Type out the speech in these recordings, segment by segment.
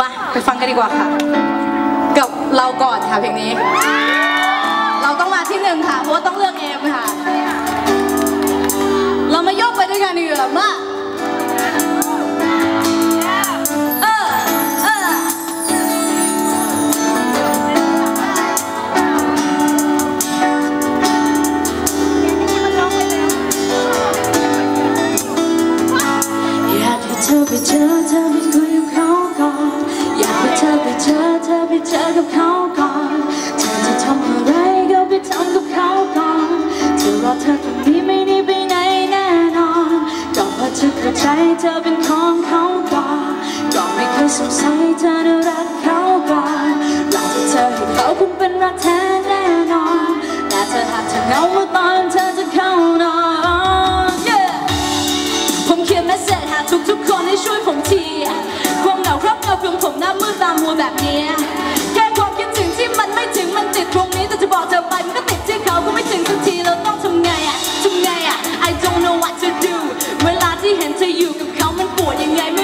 มาไปฟังกันดีกว่าค่ะ กับเราก่อนค่ะเพลงนี้ เราต้องมาที่หนึ่งค่ะ เพราะว่าต้องเลือกเอมค่ะ เรามาโยกไปด้วยกันดีกว่ามาเออเอออยากให้เธอไปเจอเธอไปคุย เธอเจอเธอไปเจอกับเขาก่อน เธอจะทำอะไรก็ไปทำกับเขาก่อนเธอรอเธอตรงนี้ไม่ได้ไปไหนแน่นอนก็เพราะเธอเข้าใจเธอเป็นของเขาก่อนก็ไม่เคยสงสัยเธอน่ะรักเขาก่อนรักที่เธอให้เขาคงเป็นรักแท้แน่นอนแต่เธอหากเธอเหงาเมื่อตอนเธอจะเข้านอน yeah ผมเขียนเมสเซจหาทุกๆคนให้ช่วยผมที ความผมหน้ามืดตามัวแบบนี้ แค่ความคิดถึงที่มันไม่ถึงมันติดตรงนี้แต่จะบอกเธอไปมันก็ติดที่เขาก็ไม่ถึงสักทีเราต้องทำไงอะทำไงอะ I don't know what to do เวลาที่เห็นเธออยู่กับเขามันปวดยังไงไม่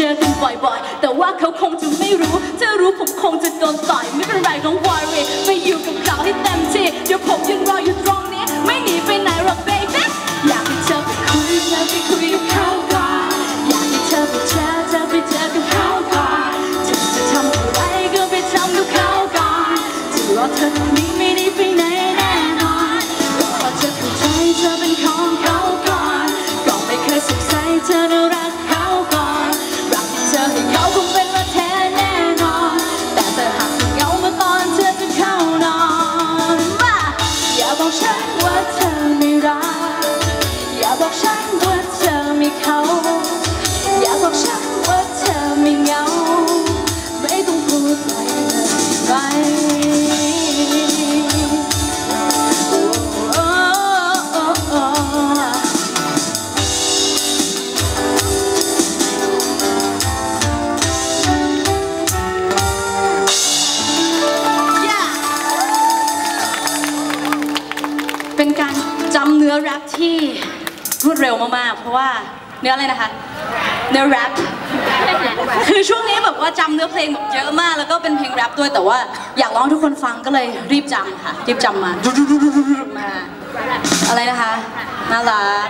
จอกันบ่อยๆ แต่ว่าเขาคงจะไม่รู้ ถ้ารู้ผมคงจะโดนต่อยไม่เป็นไร don't worry ไม่ จำเนื้อแรปที่รวดเร็วมากๆ เพราะว่าเนื้ออะไรนะคะ เนื้อแรปคือช่วงนี้แบบว่าจำเนื้อเพลงแบบเยอะมากแล้วก็เป็นเพลงแรปด้วยแต่ว่าอยากร้องให้ทุกคนฟังก็เลยรีบจำค่ะ รีบจำมามา อะไรนะคะ น่ารัก